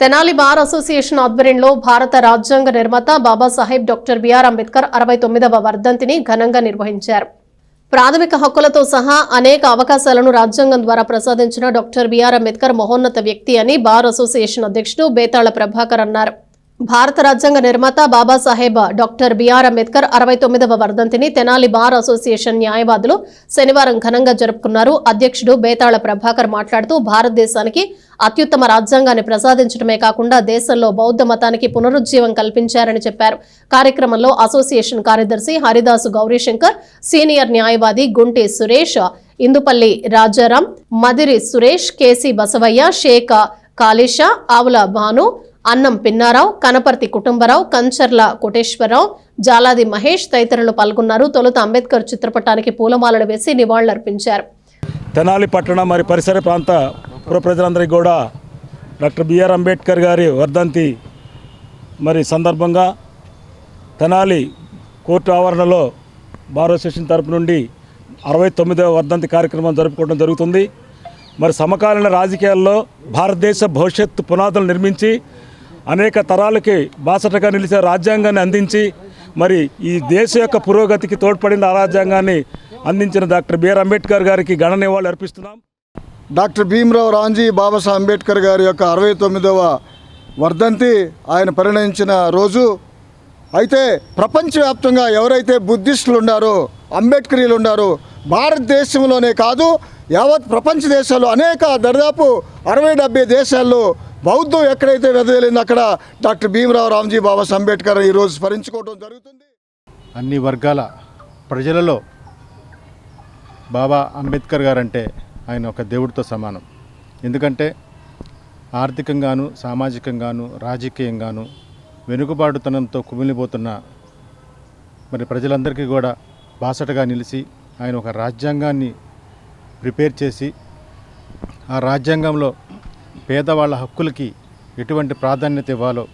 Tenali bar association ఆధ్వర్యంలో భారత రాజ్యాంగ నిర్మాత బాబాసాహెబ్ డాక్టర్ బిఆర్ అంబేద్కర్ అరవై తొమ్మిదవ వర్ధంతిని ఘనంగా నిర్వహించారు. ప్రాథమిక హక్కులతో సహా అనేక అవకాశాలను రాజ్యాంగం ద్వారా ప్రసాదించిన డాక్టర్ బిఆర్ అంబేద్కర్ మహోన్నత వ్యక్తి అని బార్ అసోసియేషన్ అధ్యక్షుడు బేతాళ ప్రభాకర్ అన్నారు. భారత రాజ్యాంగ నిర్మాత బాబాసాహెబ్ డాక్టర్ బిఆర్ అంబేద్కర్ అరవై తొమ్మిదవ వర్ధంతిని తెనాలి బార్ అసోసియేషన్ న్యాయవాదులు శనివారం ఘనంగా జరుపుకున్నారు. అధ్యక్షుడు బేతాళ ప్రభాకర్ మాట్లాడుతూ భారతదేశానికి అత్యుత్తమ రాజ్యాంగాన్ని ప్రసాదించడమే కాకుండా దేశంలో బౌద్ధ మతానికి పునరుజ్జీవం కల్పించారని చెప్పారు. కార్యక్రమంలో అసోసియేషన్ కార్యదర్శి హరిదాసు గౌరీశంకర్ సీనియర్ న్యాయవాది గుంటి సురేష్ ఇందుపల్లి రాజారాం మదిరి సురేష్ కేసీ బసవయ్య షేక్ కాళీషా ఆవుల భాను అన్నం పిన్నారావు కనపర్తి కుటుంబరావు కంచర్ల కోటేశ్వరరావు జాలాది మహేష్ తదితరులు పాల్గొన్నారు. తొలుత అంబేద్కర్ చిత్రపటానికి పూలమాలలు వేసి నివాళులర్పించారు. తెనాలి పట్టణ మరి పరిసర ప్రాంత ప్రజలందరికీ కూడా డాక్టర్ బిఆర్ అంబేద్కర్ గారి వర్ధంతి మరి సందర్భంగా తెనాలి కోర్టు ఆవరణలో బార్ అసోసియేషన్ తరపు నుండి అరవై తొమ్మిదవ వర్ధంతి కార్యక్రమం జరుపుకోవడం జరుగుతుంది. మరి సమకాలీన రాజకీయాల్లో భారతదేశ భవిష్యత్తు పునాదులు నిర్మించి అనేక తరాలకి బాసటగా నిలిచే రాజ్యాంగాన్ని అందించి మరి ఈ దేశ యొక్క పురోగతికి తోడ్పడిన ఆ రాజ్యాంగాన్ని అందించిన డాక్టర్ బిఆర్ అంబేద్కర్ గారికి ఘన నివాళులు అర్పిస్తున్నాం. డాక్టర్ భీమరావు రాంజీ బాబాసాహెబ్ అంబేద్కర్ గారి యొక్క అరవై తొమ్మిదవ వర్ధంతి ఆయన పరిణయించిన రోజు. అయితే ప్రపంచవ్యాప్తంగా ఎవరైతే బుద్ధిస్టులు ఉన్నారో అంబేద్కరీలు ఉన్నారో భారతదేశంలోనే కాదు యావత్ ప్రపంచ దేశాల్లో అనేక దరిదాపు అరవై డెబ్బై దేశాల్లో బౌద్ధం ఎక్కడైతే వెదజల్లిందో అక్కడ డాక్టర్ భీమరావు రామ్జీ బాబా అంబేద్కర్ ఈరోజు స్మరించుకోవడం జరుగుతుంది. అన్ని వర్గాల ప్రజలలో బాబా అంబేద్కర్ గారంటే ఆయన ఒక దేవుడితో సమానం. ఎందుకంటే ఆర్థికంగాను సామాజికంగాను రాజకీయంగాను వెనుకబాటుతనంతో కుమిలిపోతున్న మరి ప్రజలందరికీ కూడా బాసటగా నిలిచి ఆయన ఒక రాజ్యాంగాన్ని ప్రిపేర్ చేసి ఆ రాజ్యాంగంలో పేదవాళ్ళ హక్కులకి ఎటువంటి ప్రాధాన్యత ఇవ్వాలో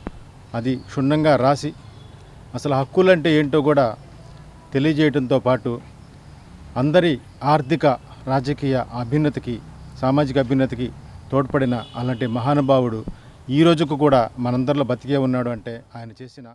అది క్షుణ్ణంగా రాసి అసలు హక్కులంటే ఏంటో కూడా తెలియజేయడంతో పాటు అందరి ఆర్థిక రాజకీయ అభ్యున్నతికి సామాజిక అభ్యున్నతికి తోడ్పడిన అలాంటి మహానుభావుడు ఈ రోజుకు కూడా మనందరిలో బతికే ఉన్నాడు అంటే ఆయన చేసిన